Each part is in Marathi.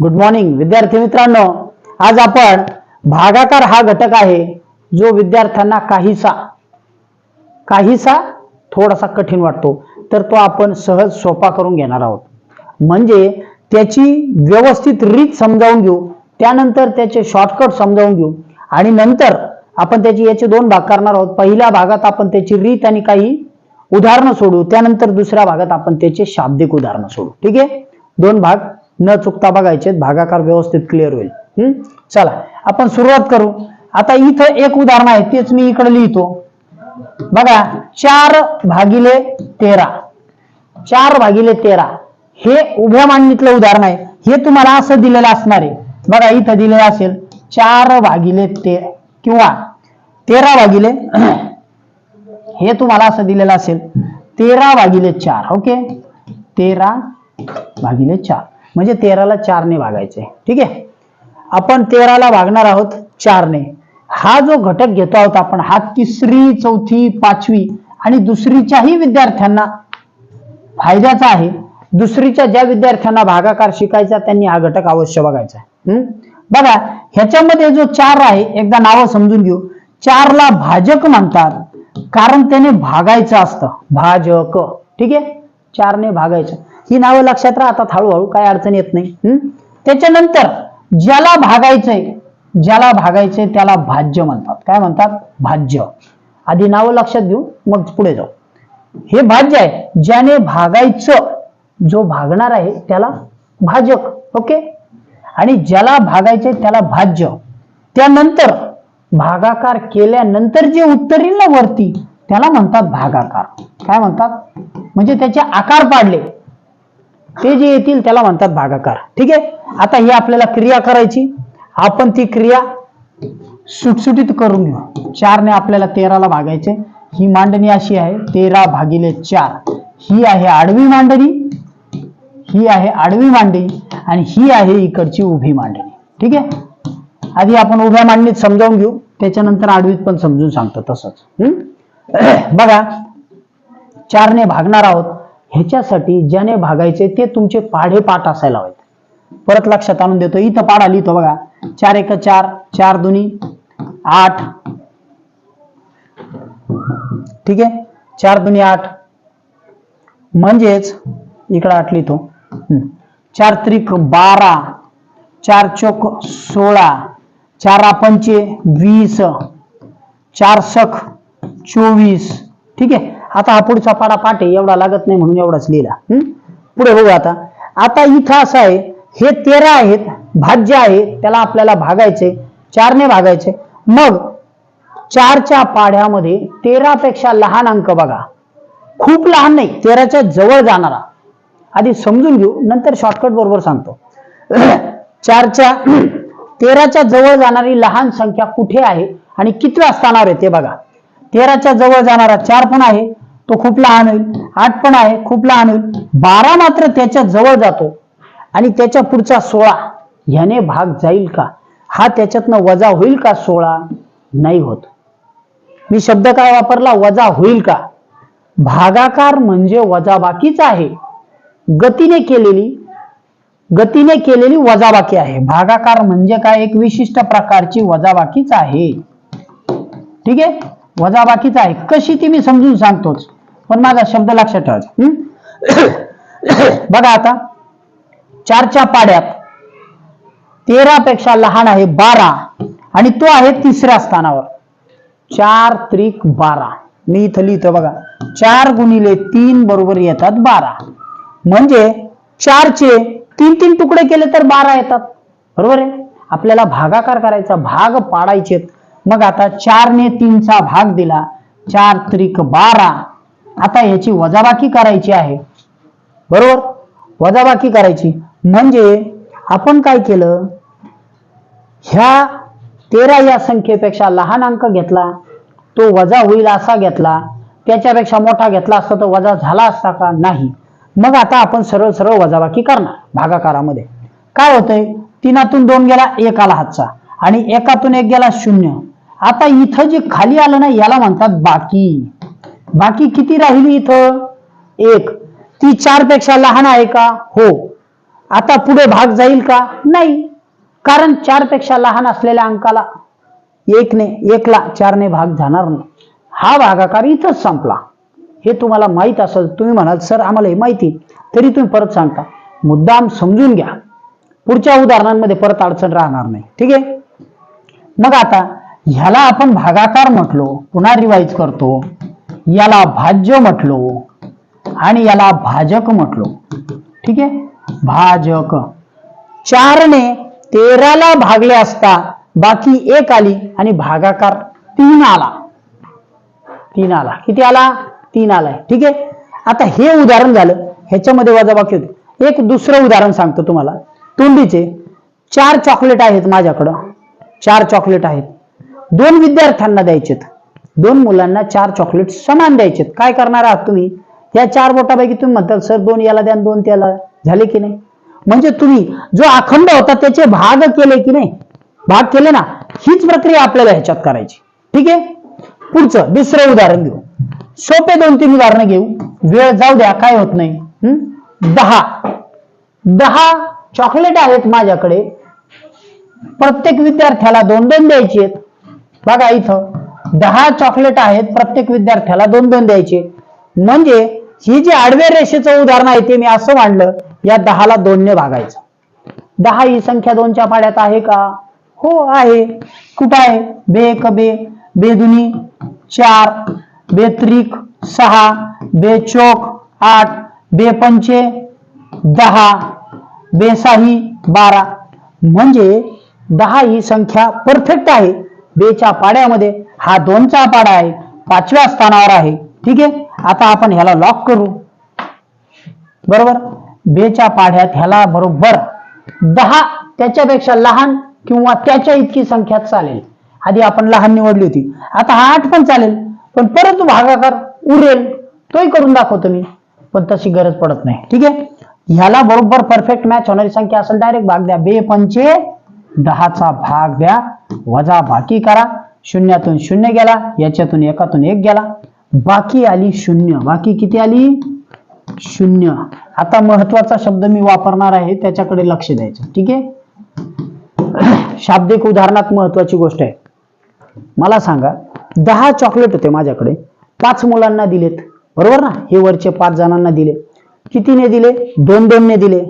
गुड मॉर्निंग विद्यार्थी मित्रांनो. आज आपण भागाकार हा घटक आहे जो विद्यार्थ्यांना काहीसा काहीसा थोडासा कठीण वाटतो तर तो आपण सहज सोपा करून घेणार आहोत. म्हणजे त्याची व्यवस्थित रीत समजावून घेऊ त्यानंतर त्याचे शॉर्टकट समजावून घेऊ आणि नंतर आपण त्याची याचे दोन भाग करणार आहोत. पहिल्या भागात आपण त्याची रीत आणि काही उदाहरणं सोडू त्यानंतर दुसऱ्या भागात आपण त्याचे शाब्दिक उदाहरणं सोडू. ठीक आहे? दोन भाग न चुकता बघायचे भागाकार व्यवस्थित क्लिअर होईल. हम्म? चला आपण सुरुवात करू. आता इथं एक उदाहरण आहे तेच मी इकडे लिहितो. बघा चार भागिले तेरा. चार भागिले तेरा. हे उभ्या मांडणीतलं उदाहरण आहे. हे तुम्हाला असं दिलेलं असणार आहे. बघा इथं दिलेलं असेल चार भागिले ते किंवा तेरा भागिले हे तुम्हाला असं दिलेलं असेल तेरा भागिले चार ओके? तेरा भागिले चार. म्हणजे तेराला चारने भागायचे ठीक आहे? आपण तेराला भागणार आहोत चारने. हा जो घटक घेतो आहोत आपण हा तिसरी चौथी पाचवी आणि दुसरीच्याही विद्यार्थ्यांना फायद्याचा आहे. दुसरीच्या ज्या विद्यार्थ्यांना भागाकार शिकायचा त्यांनी हा घटक अवश्य बघायचा हम्म? बघा ह्याच्यामध्ये जो चार आहे एकदा नावं समजून घेऊ. चारला भाजक म्हणतात कारण त्याने भागायचं असतं. भाजक. ठीक आहे? चारने भागायचं. ही नावं लक्षात राहतात हळूहळू काय अडचण येत नाही. त्याच्यानंतर ज्याला भागायचंय ज्याला भागायचंय त्याला भाज्य म्हणतात. काय म्हणतात? भाज्य. आधी नावं लक्षात घेऊ मग पुढे जाऊ. हे भाज्य आहे ज्याने भागायचं जो भागणार आहे त्याला भाजक ओके? आणि ज्याला भागायचे त्याला भाज्य. त्यानंतर भागाकार केल्यानंतर जे उत्तर येईल ना वरती त्याला म्हणतात भागाकार. काय म्हणतात? म्हणजे त्याचे आकार पाडले. ते जे येतील त्याला म्हणतात भागाकार. ठीक आहे? आता ही आपल्याला क्रिया करायची. आपण ती क्रिया सुटसुटीत करून घेऊ. चारने आपल्याला तेराला भागायचे. ही मांडणी अशी आहे तेरा भागिले चार. ही आहे आडवी मांडणी ही आहे आडवी मांडणी आणि ही आहे इकडची उभी मांडणी. ठीक आहे? आधी आपण उभ्या मांडणीत समजावून घेऊ. त्याच्यानंतर आडवीत पण समजून सांगतो तसंच. हम्म? बघा चारने भागणार आहोत. ह्याच्यासाठी ज्याने भागायचे ते तुमचे पाढे पाठ असायला हवेत. परत लक्षात आणून देतो इथं पाढा लिहितो बघा. चार एक चार चार दोन्ही आठ. ठीक आहे? चार दोन्ही आठ. म्हणजेच इकडे आठ लिहितो. चार त्रिक बारा चार चोक सोळा चार पंचे वीस चार सख चोवीस. ठीक आहे? आता हा पुढचा पाडा पाठ एवढा लागत नाही म्हणून एवढाच लिहिला. पुढे बघू आता. आता इथं असं आहे हे तेरा आहेत भाज्य आहे त्याला आपल्याला भागायचे चारने भागायचे. मग चारच्या पाढ्यामध्ये तेरापेक्षा लहान अंक बघा. खूप लहान नाही तेराच्या जवळ जाणारा. आधी समजून घेऊ नंतर शॉर्टकट बरोबर सांगतो. चारच्या तेराच्या जवळ जाणारी लहान संख्या कुठे आहे आणि कितव्या स्थानावर आहे ते बघा. तेराच्या जवळ जाणारा चार पण आहे तो खूप लहान होईल. आठ पण आहे खूप लहान होईल. बारा मात्र त्याच्याजवळ जातो. आणि त्याच्या पुढचा सोळा ह्याने भाग जाईल का? हा त्याच्यातनं वजा होईल का सोळा? नाही होत. मी शब्द काय वापरला? वजा होईल का? भागाकार म्हणजे वजाबाकीच आहे. गतीने केलेली गतीने केलेली वजाबाकी आहे. भागाकार म्हणजे काय? एक विशिष्ट प्रकारची वजाबाकीच आहे. ठीक आहे? वजाबाकीच आहे. कशी ती मी समजून सांगतोच. पण माझा शब्द लक्षात ठेवायचा. बघा आता. चारच्या पाड्यात तेरा पेक्षा लहान आहे बारा. आणि तो आहे तिसऱ्या स्थानावर. चार त्रिक बारा. मी इथं लिहितो बघा. चार गुणिले तीन बरोबर येतात बारा. म्हणजे चारचे तीन तीन तुकडे केले तर बारा येतात. बरोबर आहे? आपल्याला भागाकार करायचा भाग पाडायचे मग आता चारने तीनचा भाग दिला. चार त्रिक बारा. आता याची वजाबाकी करायची आहे. बरोबर? वजाबाकी करायची. म्हणजे आपण काय केलं? ह्या तेरा या संख्येपेक्षा लहान अंक घेतला. तो वजा होईल असा घेतला. त्याच्यापेक्षा मोठा घेतला असता तर वजा झाला असता का? नाही. मग आता आपण सरळ सरळ वजाबाकी करणार भागाकारामध्ये. काय होतंय? तीनातून दोन गेला एक आला हातचा. आणि एकातून एक गेला शून्य. आता इथं जे खाली आलं ना याला म्हणतात बाकी. बाकी किती राहिली इथं? एक. ती चारपेक्षा लहान आहे का? हो. आता पुढे भाग जाईल का? नाही. कारण चारपेक्षा लहान असलेल्या अंकाला एकने एकला चारने भाग जाणार नाही. हा भागाकार इथंच संपला. हे तुम्हाला माहीत असेल तुम्ही म्हणाल सर आम्हाला हे माहिती तरी तुम्ही परत सांगता. मुद्दाम समजून घ्या. पुढच्या उदाहरणांमध्ये परत अडचण राहणार नाही. ठीक आहे? मग आता ह्याला आपण भागाकार म्हटलो पुन्हा रिवाईज करतो. याला भाज्य म्हटलो आणि याला भाजक म्हटलो. ठीक आहे? भाजक. चारने तेराला भागले असता बाकी एक आली आणि भागाकार तीन आला. तीन आला. किती आला? तीन आलाय. ठीक आहे? आता हे उदाहरण झालं. ह्याच्यामध्ये वजाबाकी होते. एक दुसरं उदाहरण सांगतो तुम्हाला. तोंडीचे चार चॉकलेट आहेत माझ्याकडं. चार चॉकलेट आहेत. दोन विद्यार्थ्यांना द्यायचेत. दोन मुलांना चार चॉकलेट समान द्यायचेत. काय करणार आहात तुम्ही? या चार बोटापैकी तुम्ही म्हणताल सर दोन याला द्या दोन त्याला. झाले की नाही? म्हणजे तुम्ही जो अखंड होता त्याचे भाग केले की नाही? भाग केले ना? हीच प्रक्रिया आपल्याला ह्याच्यात करायची. ठीक आहे? पुढचं दुसरं उदाहरण घेऊ. सोपे दोन तीन उदाहरणं घेऊ. वेळ जाऊ द्या काय होत नाही. दहा. दहा चॉकलेट आहेत माझ्याकडे. प्रत्येक विद्यार्थ्याला दोन दोन द्यायची आहेत बघा इथं दहा चॉकलेट आहेत प्रत्येक विद्यार्थ्याला दोन दोन द्यायचे. म्हणजे ही जी आडव्या रेषेचं उदाहरण आहे ते मी असं मांडलं या दहाला दोनने भागायचं. दहा ही संख्या दोनच्या पाड्यात आहे का? हो आहे. कुठं आहे. बे क बे बेदुनी चार बेत्रिक सहा बेचोक आठ बेपंचे दहा बेसाही बारा. म्हणजे दहा ही संख्या परफेक्ट आहे. बेच्या पाड्यामध्ये. हा दोनचा पाडा आहे. पाचव्या स्थानावर आहे. ठीक आहे? आता आपण ह्याला लॉक करू. बरोबर? बेच्या पाढ्यात ह्याला बरोबर दहा त्याच्यापेक्षा लहान किंवा त्याच्या इतकी संख्या चालेल. आधी आपण लहान निवडली होती. आता हा आठ पण चालेल. पण परत भागाकार उरेल. तोही करून दाखवतो मी. पण तशी गरज पडत नाही. ठीक आहे? ह्याला बरोबर परफेक्ट मॅच होणारी संख्या असेल. डायरेक्ट भाग द्या. बे पंचे दहाचा भाग द्या. वजा बाकी करा. शून्यातून शून्य गेला. याच्यातून एकातून एक गेला. बाकी आली शून्य. बाकी किती आली? शून्य. आता महत्त्वाचा शब्द मी वापरणार आहे. त्याच्याकडे लक्ष द्यायचं. ठीक आहे? शाब्दिक उदाहरणात महत्वाची गोष्ट आहे. मला सांगा दहा चॉकलेट होते माझ्याकडे. पाच मुलांना दिलेत. बरोबर ना? हे वरचे पाच जणांना दिले. कितीने दिले? दोन दोनने दिले.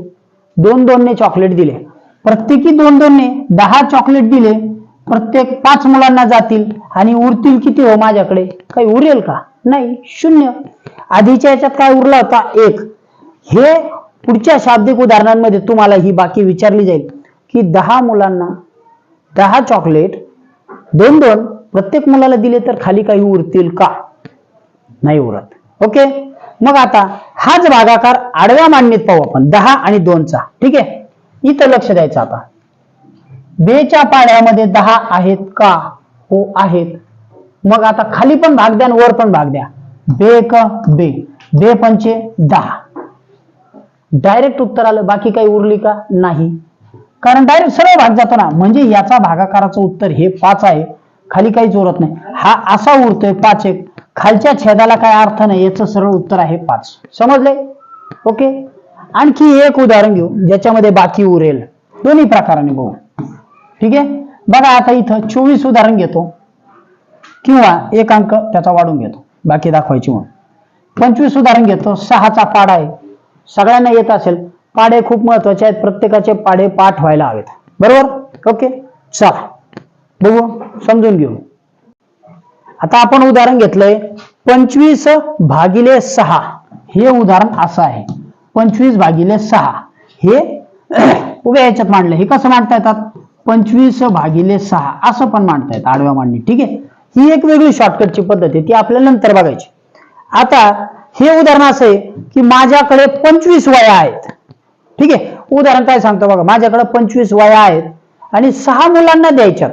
दोन दोनने चॉकलेट दिले. प्रत्येकी दोन दोनने दहा चॉकलेट दिले. प्रत्येक पाच मुलांना जातील. आणि उरतील किती हो माझ्याकडे? काही उरेल का? नाही शून्य. आधीच्या याच्यात काय उरला होता? एक. हे पुढच्या शाब्दिक उदाहरणांमध्ये तुम्हाला ही बाकी विचारली जाईल. की दहा मुलांना दहा चॉकलेट दोन दोन प्रत्येक मुलाला दिले तर खाली काही उरतील का? नाही उरत. ओके? मग आता हाच भागाकार आडव्या मांडणीत पाहू आपण. दहा आणि दोनचा. ठीक आहे? इथं लक्ष द्यायचं आता. बेच्या पाड्यामध्ये दहा आहेत का? हो आहेत. मग आता खाली पण भाग द्या वर पण भाग द्या. बे क बे. बे पंचे दहा. डायरेक्ट उत्तर आलं बाकी काही उरली का? नाही. कारण डायरेक्ट सरळ भाग जातो ना. म्हणजे याचा भागाकाराचं उत्तर हे पाच आहे. खाली काहीच उरत नाही. हा असा उरतोय पाच एक. खालच्या छेदाला काय अर्थ नाही याचं सरळ उत्तर आहे पाच. समजले? ओके? आणखी एक उदाहरण घेऊ ज्याच्यामध्ये बाकी उरेल. दोन्ही प्रकाराने बघू. ठीक आहे? बघा आता इथं चोवीस उदाहरण घेतो. किंवा एक अंक त्याचा वाढून घेतो. बाकी दाखवायची म्हणून. पंचवीस उदाहरण घेतो. सहाचा पाडा आहे. सगळ्यांना येत असेल. पाडे खूप महत्त्वाचे आहेत. प्रत्येकाचे पाडे पाठ व्हायला हवेत. बरोबर? ओके? चला. बघू. समजून घेऊ. आता आपण उदाहरण घेतलंय. पंचवीस भागिले सहा. हे उदाहरण असं आहे. पंचवीस भागिले सहा. हे उभ्या याच्यात मांडलं. हे कसं मांडता येतात? पंचवीस भागिले सहा. असं पण मांडता येतं आडव्या मांडणी. ठीक आहे? ही एक वेगळी शॉर्टकटची पद्धत आहे. ती आपल्याला नंतर बघायची. आता हे उदाहरण असं आहे की माझ्याकडे पंचवीस वया आहेत. ठीक आहे? उदाहरण काय सांगतो बघा. माझ्याकडे पंचवीस वया आहेत आणि सहा मुलांना द्यायच्या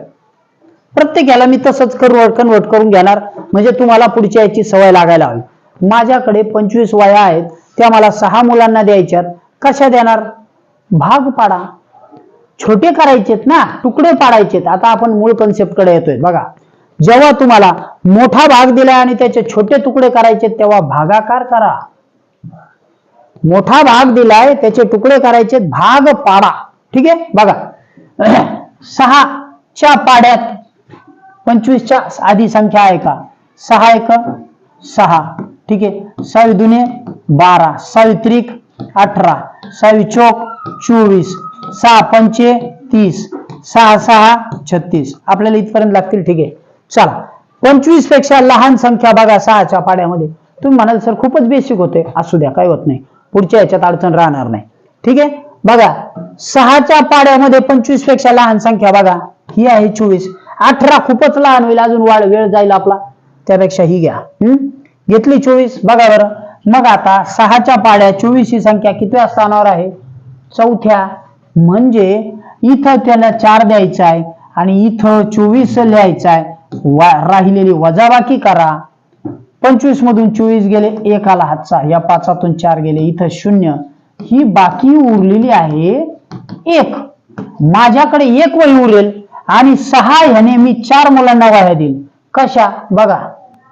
प्रत्येकाला मी तसंच कन्वर्ट कन्वर्ट करून घेणार. म्हणजे तुम्हाला पुढच्या याची सवय लागायला हवी. माझ्याकडे पंचवीस वया आहेत. त्या मला सहा मुलांना द्यायच्यात. कशा देणार? भाग पाडा. छोटे करायचेत ना तुकडे पाडायचेत. आता आपण मूळ कन्सेप्टकडे येतोय. बघा. जेव्हा तुम्हाला मोठा भाग दिला आणि त्याचे छोटे तुकडे करायचे तेव्हा भागाकार करा. मोठा भाग दिलाय त्याचे तुकडे करायचे भाग पाडा. ठीक आहे? बघा. सहाच्या पाड्यात पंचवीसच्या आधी संख्या आहे का? सहा एक सहा. ठीक आहे? सहावी दुने बारा. सहावी त्रिक अठरा. सहावी चौक चोवीस. सहा पंचे तीस. सहा सहा छत्तीस. आपल्याला इथपर्यंत लागतील ठीक आहे? चला. पंचवीसपेक्षा लहान संख्या बघा सहाच्या पाड्यामध्ये. तुम्ही म्हणाल सर खूपच बेसिक होते असू द्या काही होत नाही. पुढच्या याच्यात अडचण राहणार नाही. ठीक आहे? बघा सहाच्या पाड्यामध्ये पंचवीसपेक्षा लहान संख्या बघा. ही आहे चोवीस. अठरा खूपच लहान होईल अजून वाढ वेळ जाईल आपला. त्यापेक्षा ही घ्या. हम्म? घेतली चोवीस. बघा बरं. मग आता सहाच्या पाड्या चोवीस ही संख्या किती स्थानावर आहे? चौथ्या. म्हणजे इथं त्याला चार द्यायचा आहे आणि इथं चोवीस लिहायचा आहे. वा राहिलेली वजाबाकी करा. पंचवीस मधून चोवीस गेले एकाला हातचा. या पाचातून चार गेले इथं शून्य. ही बाकी उरलेली आहे एक. माझ्याकडे एक वही उरेल आणि सहा ह्याने मी चार मुलांना वाह्या देईल कशा? बघा.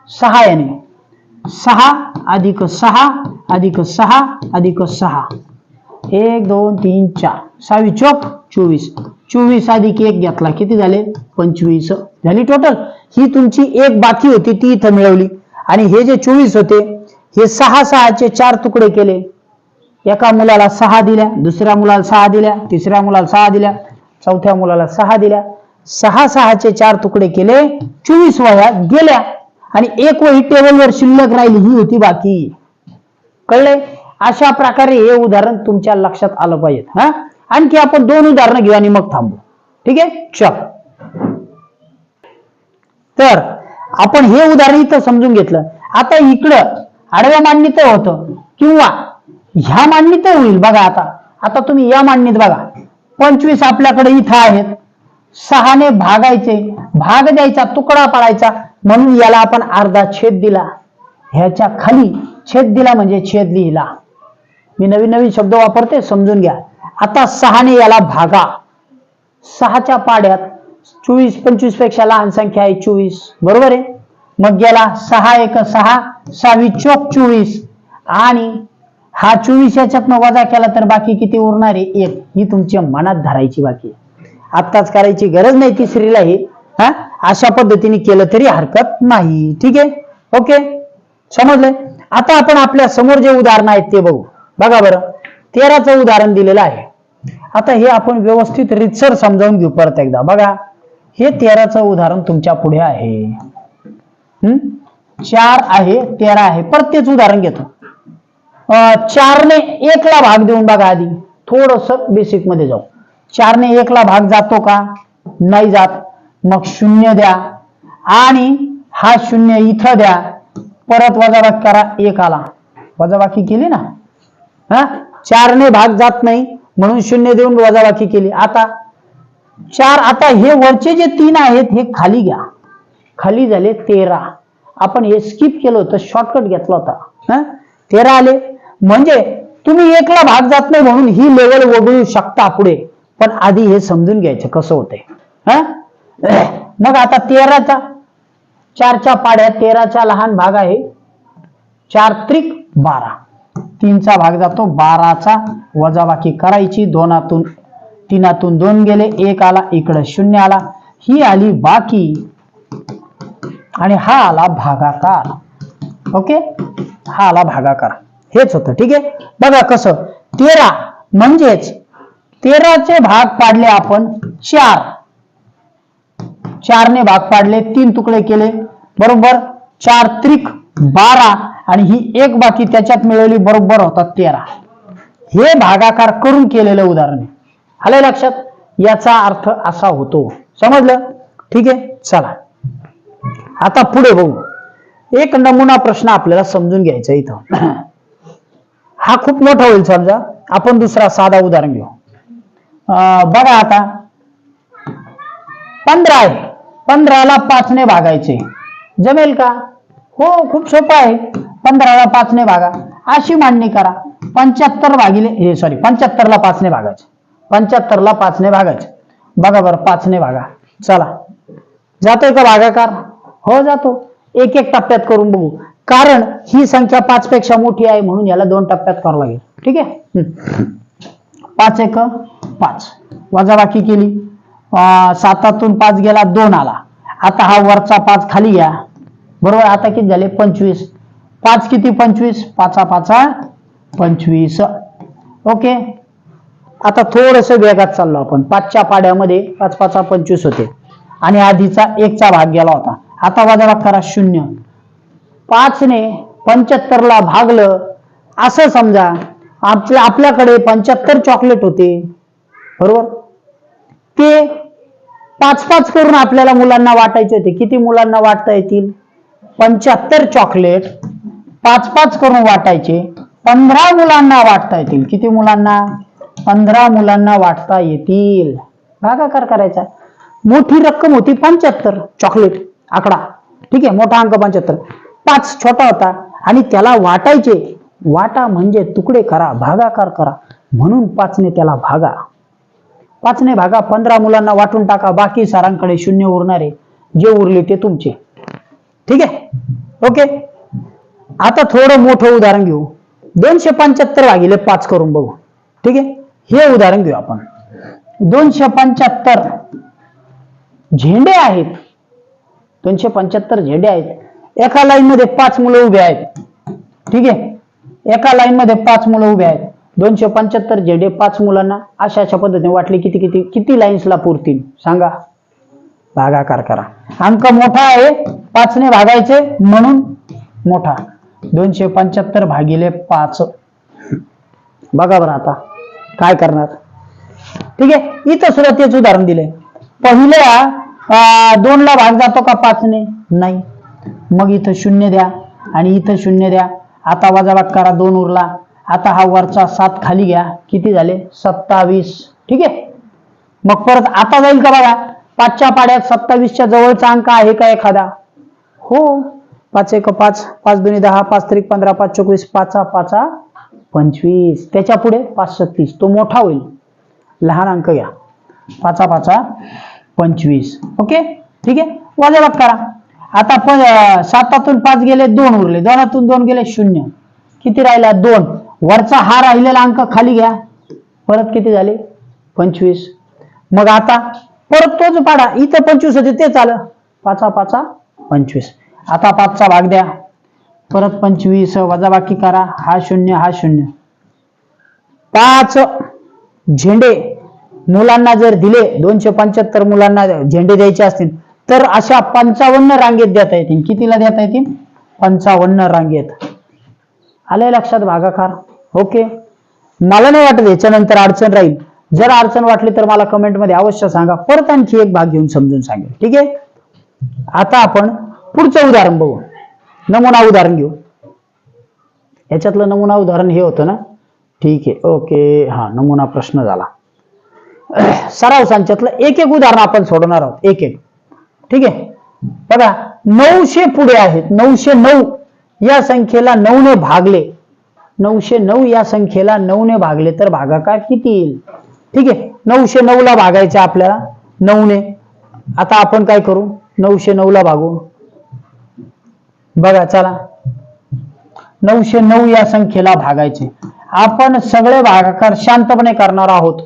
सहा याने. सहा अधिक सहा अधिक सहा अधिक सहा. एक दोन तीन चार. सहावी चोप चोवीस. चोवीस अधिक एक घेतला. किती झाले? पंचवीस. झाली टोटल ही तुमची एक बाकी होती ती इथं मिळवली. आणि हे जे चोवीस होते हे सहा सहाचे चार तुकडे केले. एका मुलाला सहा दिल्या दुसऱ्या मुलाला सहा दिल्या तिसऱ्या मुलाला सहा दिल्या चौथ्या मुलाला सहा दिल्या. सहा सहाचे चार तुकडे केले चोवीस वया गेल्या. आणि एक वही टेबलवर शिल्लक राहिली ही होती बाकी. कळले अशा प्रकारे हे उदाहरण तुमच्या लक्षात आलं पाहिजे हा? आणखी आपण दोन उदाहरणं घेऊ आणि मग थांबू. ठीक आहे? चल. तर आपण हे उदाहरण इथं समजून घेतलं. आता इकडं आडव्या मांडणीत होतं किंवा ह्या मांडणीत होईल. बघा आता. आता तुम्ही या मांडणीत बघा. पंचवीस आपल्याकडे इथं आहेत. सहाने भागायचे. भाग द्यायचा तुकडा पाडायचा. म्हणून याला आपण अर्धा छेद दिला. ह्याच्या खाली छेद दिला म्हणजे छेद लिहिला. मी नवीन नवीन शब्द वापरते समजून घ्या. आता सहाने याला भागा. सहाच्या पाड्यात चोवीस पंचवीसपेक्षा लहान संख्या आहे चोवीस. बरोबर आहे? मग याला सहा एक सहा सहावी चोक चोवीस. आणि हा चोवीस याच्यातनं वजा केला तर बाकी किती उरणार आहे? एक. ही तुमच्या मनात धरायची बाकी आत्ताच करायची गरज नाही तिसरीला हे हा? अशा पद्धतीने केलं तरी हरकत नाही. ठीक आहे? ओके समजले आता आपण आपल्यासमोर जे उदाहरण आहेत ते बघू. बघा बरं. तेराचं उदाहरण दिलेलं आहे. आता हे आपण व्यवस्थित रितसर समजावून घेऊ परत एकदा. बघा. हे तेराचं उदाहरण तुमच्यापुढे आहे. हम्म? चार आहे तेरा आहे. परत तेच उदाहरण घेतो. अं, चारने एकला भाग देऊन बघा आधी. थोडस बेसिकमध्ये जाऊ. चारने एकला भाग जातो का? नाही जात. मग शून्य द्या. आणि हा शून्य इथं द्या. परत वजाबाकी करा. एक आला. वजाबाकी केली ना? हा? चारने भाग जात नाही. म्हणून शून्य देऊन वजाबाकी केली. आता चार आता हे वरचे जे तीन आहेत हे खाली घ्या. खाली झाले तेरा. आपण हे स्किप केलं होतं. शॉर्टकट घेतला होता. हा? तेरा आले. म्हणजे तुम्ही एकला भाग जात नाही म्हणून ही लेवल वगळू शकता पुढे. पण आधी हे समजून घ्यायचं कसं होतंय. हा? मग आता तेराचा चारच्या पाड्या तेराचा लहान भाग आहे. चार त्रिक बारा. तीनचा भाग जातो बाराचा. वजाबाकी करायची दोनातून तीनातून दोन गेले एक आला इकडं शून्य आला. ही आली बाकी. आणि हा आला भागाकार. ओके? हा आला भागाकार. हेच होतं ठीक आहे? बघा कसं तेरा म्हणजेच तेराचे भाग पाडले आपण चार. चारने भाग पाडले तीन तुकडे केले. बरोबर? चार त्रिक बारा आणि ही एक बाकी त्याच्यात मिळवली बरोबर होतात तेरा. हे भागाकार करून केलेलं उदाहरण आहे. लक्षात? याचा अर्थ असा होतो. समजलं? ठीक आहे? चला. आता पुढे बघू. एक नमुना प्रश्न आपल्याला समजून घ्यायचा इथं. हा खूप मोठा होईल समजा. आपण दुसरा साधा उदाहरण घेऊ. अं, बघा आता. पंधरा आहे. पंधराला पाचने भागायचे. जमेल का? हो खूप सोपं आहे. पंधराला पाचने भागा. अशी मांडणी करा. पंच्याहत्तर भागिले हे सॉरी पंच्याहत्तरला पाचने भागायचे. पंच्याहत्तरला पाचने भागायचे. बघा बरं पाचने भागा. चला. जातोय का भागाकार? हो जातो. एक एक टप्प्यात करून बघू. कारण ही संख्या पाच पेक्षा मोठी आहे म्हणून याला दोन टप्प्यात करावं लागेल. ठीक आहे? पाच एक पाच. वजाबाकी केली. सातातून पाच गेला दोन आला. आता हा वरचा पाच खाली घ्या बरोबर? आता किती झाले? पंचवीस. पाच किती? पंचवीस. पाचा पाचा पंचवीस. ओके? आता थोडस वेगात चाललो आपण. पाचच्या पाड्यामध्ये पाच पाचा पंचवीस होते. आणि आधीचा एकचा भाग गेला होता. आता वजाला करा शून्य. पाचने पंच्याहत्तरला भागलं. असं समजा आपल्या आपल्याकडे पंच्याहत्तर चॉकलेट होते. बरोबर? ते पाच पाच करून आपल्याला मुलांना वाटायचे होते. किती मुलांना वाटता येतील? पंच्याहत्तर चॉकलेट पाच पाच करून वाटायचे. पंधरा मुलांना वाटता येतील. किती मुलांना? पंधरा मुलांना वाटता येतील. भागाकार करायचा. मोठी रक्कम होती पंच्याहत्तर चॉकलेट आकडा. ठीक आहे मोठा अंक पंच्याहत्तर. पाच छोटा होता. आणि त्याला वाटायचे. वाटा म्हणजे तुकडे करा भागाकार करा. म्हणून पाचने त्याला भागा. पाचने भागा पंधरा मुलांना वाटून टाका बाकी सरांकडे शून्य उरणारे. जे उरले ते तुमचे. ठीक आहे? ओके? आता थोडं मोठं उदाहरण घेऊ. दोनशे पंच्याहत्तर भागिले पाच करून बघू. ठीक आहे? हे उदाहरण घेऊ आपण. दोनशे पंच्याहत्तर झेंडे आहेत. दोनशे पंच्याहत्तर झेंडे आहेत. एका लाईन मध्ये पाच मुलं उभे आहेत. ठीक आहे? एका लाईन मध्ये पाच मुलं उभे आहेत. दोनशे पंच्याहत्तर झेंडे पाच मुलांना अशा अशा पद्धतीने वाटले किती किती किती लाईन्सला पुरतील? सांगा. भागाकार करा. अंक मोठा आहे. पाचने भागायचे म्हणून मोठा. दोनशे पंच्याहत्तर भागिले पाच. बघा बरं आता. काय करणार? ठीक आहे. इथं सुद्धा तेच उदाहरण दिले पहिल्या अं, दोनला भाग जातो का पाचने? नाही. मग इथं शून्य द्या आणि इथं शून्य द्या. आता वजाबाद करा दोन उरला. आता हा वरचा सात खाली घ्या. किती झाले? सत्तावीस. ठीक आहे? मग परत आता जाईल का बघा? पाचच्या पाड्यात सत्तावीसच्या जवळचा अंक आहे का एखादा? हो. पाच एक पाच पाच दोन्ही दहा पाच त्रिक पंधरा पाच चोवीस पाचा पाचा पंचवीस. त्याच्या पुढे पाच सत्तीस. तो मोठा होईल. लहान अंक घ्या. पाचा पाचा पंचवीस. ओके? ठीक आहे? वाजवत करा. आता पण सातातून पाच गेले दोन उरले. दोनातून दोन गेले शून्य. किती राहिला? दोन. वरचा हा राहिलेला अंक खाली घ्या. परत किती झाले? पंचवीस. मग आता परत तोच पाडा. इथं पंचवीस होते तेच आलं. पाचा पाचा पंचवीस. आता पाचचा भाग द्या. परत पंचवीस वजाबाकी करा. हा शून्य हा शून्य. पाच झेंडे मुलांना जर दिले दोनशे पंच्याहत्तर मुलांना झेंडे द्यायचे असतील तर अशा पंचावन्न रांगेत देता येतील. कितीला देता येतील? पंचावन्न रांगेत. आलंय लक्षात भागाकार. ओके. मला नाही वाटत याच्यानंतर अडचण राहील. जर अडचण वाटली तर मला कमेंटमध्ये अवश्य सांगा. परत आणखी एक भाग घेऊन समजून सांगेल. ठीक आहे? आता आपण पुढचं उदाहरण बघू. नमुना उदाहरण घेऊ. याच्यातलं नमुना उदाहरण हे होतं ना? ठीक आहे. ओके. हा नमुना प्रश्न झाला. सराव संचातलं एक एक उदाहरण आपण सोडवणार आहोत. एक एक. ठीक आहे? बघा नऊशे पुढे आहेत. नऊशे नऊ. या संख्येला नऊने भागले. नऊशे नऊ या संख्येला नऊने भागले तर भागाकार किती येईल? ठीक आहे. नऊशे नऊ ला भागायचे आपल्याला. नऊने. आता आपण काय करू? नऊशे नऊ ला भागू. बघा चला. नऊशे नऊ या संख्येला भागायचे. आपण सगळे भागाकार शांतपणे करणार आहोत.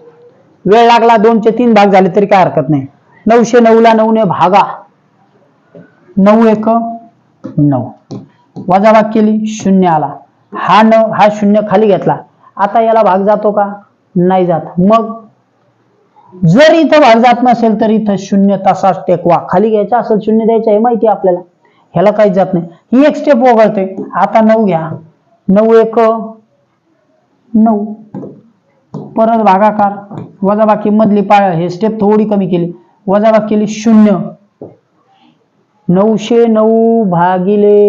वेळ लागला दोनचे तीन भाग झाले तरी काय हरकत नाही. नऊशे नऊ ला नऊने भागा. नऊ एक नऊ. वजाबाग केली शून्य आला. हा न हा शून्य खाली घेतला. आता याला भाग जातो का? नाही जात. मग जर इथं भाग जात नसेल तर इथं शून्य तसाच टेकवा. खाली घ्यायचा असेल शून्य द्यायचं हे माहिती आपल्याला. ह्याला काहीच जात नाही. ही एक स्टेप वगळते. आता नऊ घ्या. नऊ एक नऊ. परत भागाकार. वजाबाकी मधली पाळ हे स्टेप थोडी कमी केली. वजाबाकी केली शून्य. नऊशे नऊ भागिले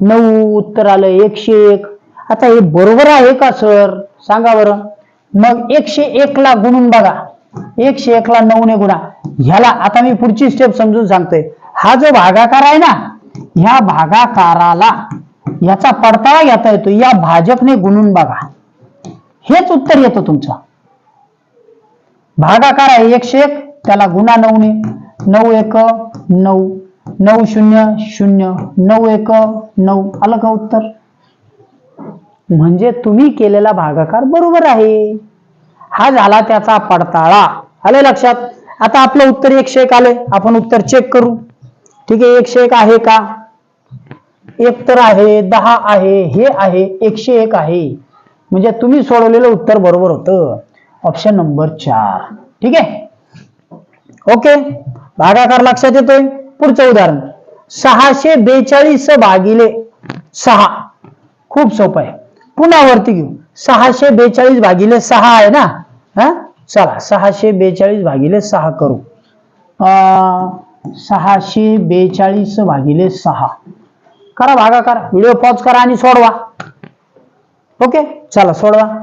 नऊ उत्तर आलं एकशे एक. आता हे बरोबर आहे का सर? सांगा बरं. मग एकशे एक ला गुणून बघा. एकशे एक ला नऊने गुणा. ह्याला आता मी पुढची स्टेप समजून सांगतोय. हा जो भागाकार आहे ना ह्या भागाकाराला याचा पडताळा घेता येतो. या भाजपने गुणून बघा. हेच उत्तर येतं तुमचं. भागाकार आहे एकशे एक त्याला गुणा नऊने. नऊ एक नऊ. नऊ शून्य शून्य नऊ एक नऊ आलं का उत्तर? म्हणजे तुम्ही केलेला भागाकार बरोबर आहे. हा झाला त्याचा पडताळा. आले लक्षात? आता आपलं उत्तर एकशे एक आले. आपण उत्तर चेक करू. ठीक आहे एकशे एक आहे का? एक तर आहे दहा आहे हे आहे एकशे एक आहे. म्हणजे तुम्ही सोडवलेलं उत्तर बरोबर होतं. ऑप्शन नंबर चार. ठीक आहे? ओके भागाकार लक्षात येतोय? पुढचं उदाहरण. सहाशे बेचाळीस भागिले सहा. खूप सोपं आहे. पुन्हा वरती घेऊ. सहाशे बेचाळीस भागिले सहा आहे ना? हा? चला सहाशे बेचाळीस भागिले सहा करू. अं, सहाशे बेचाळीस भागिले सहा. करा भागाकार व्हिडिओ पॉज करा आणि सोडवा. ओके? चला सोडवा.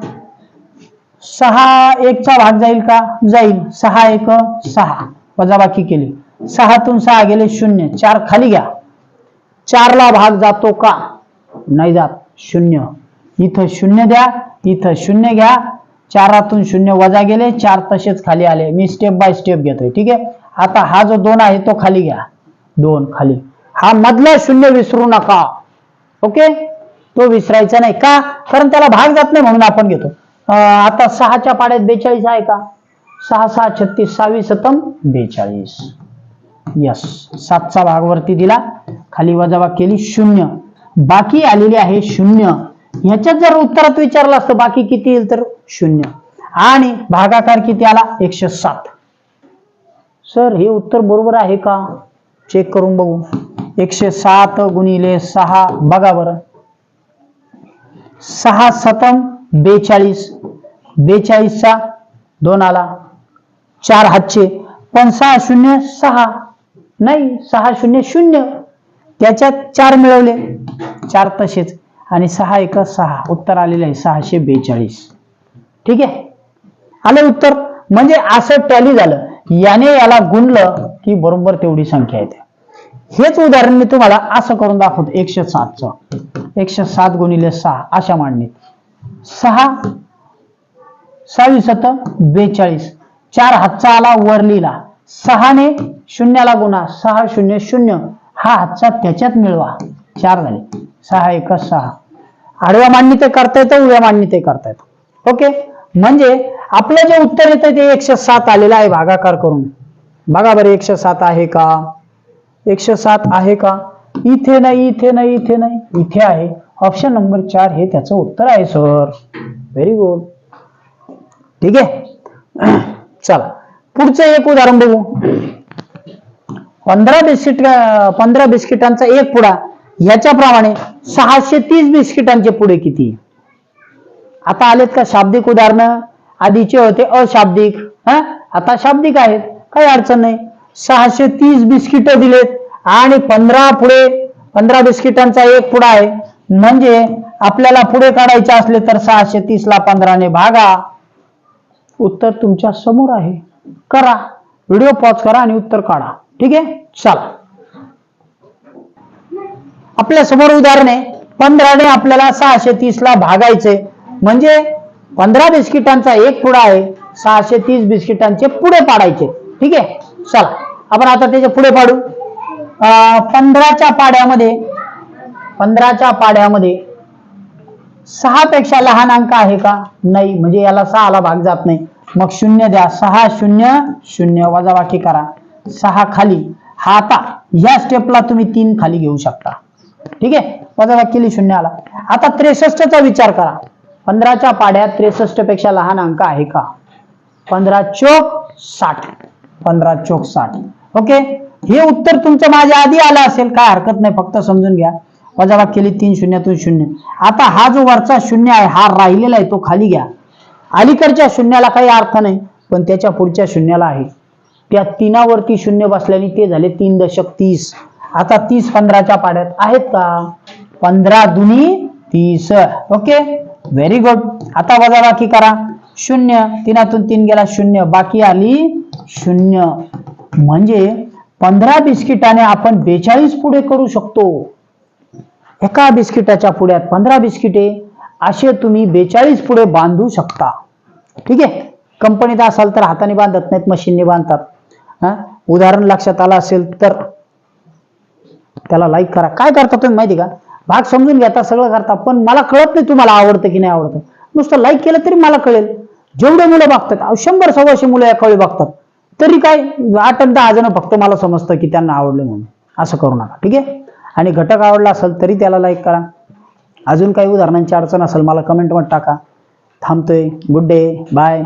सहा एकचा भाग जाईल का? जाईल. सहा एक सहा. वजाबाकी केली. सहातून सहा गेले शून्य. चार खाली घ्या. चारला भाग जातो का? नाही जात. शून्य. इथं शून्य द्या इथं शून्य घ्या. चारातून शून्य वजा गेले चार तसेच खाली आले. मी स्टेप बाय स्टेप घेतोय ठीक आहे? आता हा जो दोन आहे तो खाली घ्या. दोन खाली. हा मधला शून्य विसरू नका. ओके? तो विसरायचा नाही. का? कारण त्याला भाग जात नाही म्हणून आपण घेतो. आता सहाच्या पाड्यात बेचाळीस आहे का? सहा सहा छत्तीस सहावी सतम बेचाळीस. यस सातचा भाग वरती दिला. खाली वजावा केली शून्य. बाकी आलेली आहे शून्य. ह्याच्यात जर उत्तरात विचारलं असतं बाकी किती येईल तर शून्य. आणि भागाकार किती आला? एकशे सात. सर हे उत्तर बरोबर आहे का? चेक करून बघू. एकशे सात गुणिले सहा. बघा बरं. सहा सतम बेचाळीस. बेचाळीसचा दोन आला. चार हातचे. पण सहा शून्य सहा. नाही सहा शून्य शून्य. त्याच्यात चार मिळवले. चार तसेच. आणि सहा एक सहा. उत्तर आलेले आहे सहाशे बेचाळीस. ठीक आहे? आलं उत्तर? म्हणजे असं टॅली झालं. याने याला गुणलं की बरोबर तेवढी संख्या येते. हेच उदाहरण मी तुम्हाला असं करून दाखवतो. एकशे सातचं. एकशे सात गुणिले सहा. अशा मांडणीत. सहा सहावी बेचाळीस. चार हातचा आला वर लिहिला. सहाने शून्याला गुणा सहा शून्य शून्य. हा हातचा त्याच्यात मिळवा. चार झाले. सहा एक सहा. आडव्या मांडणी ते करता येतं उभ्या मांडणी ते करता येतं ओके? म्हणजे आपलं जे उत्तर येतं ते एकशे सात आलेलं आहे भागाकार करून. बघा बरं एकशे सात आहे का? एकशे सात आहे का? इथे नाही इथे नाही इथे नाही. इथे आहे. ऑप्शन नंबर चार हे त्याचं उत्तर आहे सर व्हेरी गुड ठीक आहे? चला. पुढचं एक उदाहरण बघू. पंधरा बिस्किट पंधरा बिस्किटांचा एक पुडा. याच्याप्रमाणे सहाशे तीस बिस्किटांचे पुढे किती? आता आलेत का शाब्दिक उदाहरणं? आधीचे होते अशाब्दिक. हा? आता शाब्दिक आहेत. काही अडचण नाही. सहाशे तीस बिस्किट दिलेत आणि पंधरा पुढे पंधरा बिस्किटांचा एक पुडा आहे. म्हणजे आपल्याला पुढे काढायचे असले तर सहाशे तीस ला पंधराने भागा. उत्तर तुमच्यासमोर आहे. करा. व्हिडिओ पॉज करा आणि उत्तर काढा. ठीक आहे? चला. आपल्यासमोर उदाहरण. आहे पंधराने आपल्याला सहाशे तीस ला भागायचे. म्हणजे पंधरा बिस्किटांचा एक पुडा आहे. सहाशे तीस बिस्किटांचे पुढे पाडायचे. ठीक आहे? चला. आपण आता त्याचे पुढे पाडू. अं, पंधराच्या पाड्यामध्ये पंधराच्या पाड्यामध्ये सहा पेक्षा लहान अंक आहे का? नाही. म्हणजे याला सहाला भाग जात नाही. मग शून्य द्या. सहा शून्य शून्य वजाबाकी करा. सहा खाली. हा आता या स्टेपला तुम्ही तीन खाली घेऊ शकता. ठीक आहे? वजाबाकी केली शून्य आला. आता त्रेसष्टचा विचार करा. पंधराच्या पाड्यात त्रेसष्टपेक्षा लहान अंक आहे का? पंधरा चोक साठ. पंधरा चोक साठ. ओके? हे उत्तर तुमचं माझ्या आधी आलं असेल. काय हरकत नाही. फक्त समजून घ्या. वजाबाग केली तीन शून्यातून शून्य. आता हा जो वरचा शून्य आहे हा राहिलेला आहे तो खाली घ्या. अलीकडच्या शून्याला काही अर्थ नाही पण त्याच्या पुढच्या शून्याला आहे. त्या तीनावरती शून्य बसल्याने ते झाले तीन दशक तीस. आता तीस पंधराच्या पाड्यात आहेत का? पंधरा दुनी तीस. ओके? व्हेरी गुड आता वजाबाकी करा. शून्य. तीनातून तीन गेला शून्य. बाकी आली शून्य. म्हणजे पंधरा बिस्किटाने आपण बेचाळीस पुढे करू शकतो. एका बिस्किटाच्या पुढ्यात पंधरा बिस्किटे असे तुम्ही बेचाळीस पुढे बांधू शकता. ठीक आहे? कंपनीत असाल तर हाताने बांधत नाहीत मशीनने बांधतात. हा? उदाहरण लक्षात आलं असेल तर त्याला लाईक करा. काय करता तुम्ही माहिती का? भाग समजून घेता सगळं करता पण मला कळत नाही तुम्हाला आवडतं की नाही आवडतं. नुसतं लाईक केलं तरी मला कळेल. जेवढे मुलं बघतात शंभर सव्वाशे मुलं या कळी बघतात. तरी काय? आठ आणि दहा जण फक्त मला समजतं की त्यांना आवडलं म्हणून. असं करू नका. ठीक आहे? आणि घटक आवडला असेल तरी त्याला लाईक करा. अजून काही उदाहरणांची अडचण असेल मला कमेंटमध्ये टाका. थांबतोय. Good day bye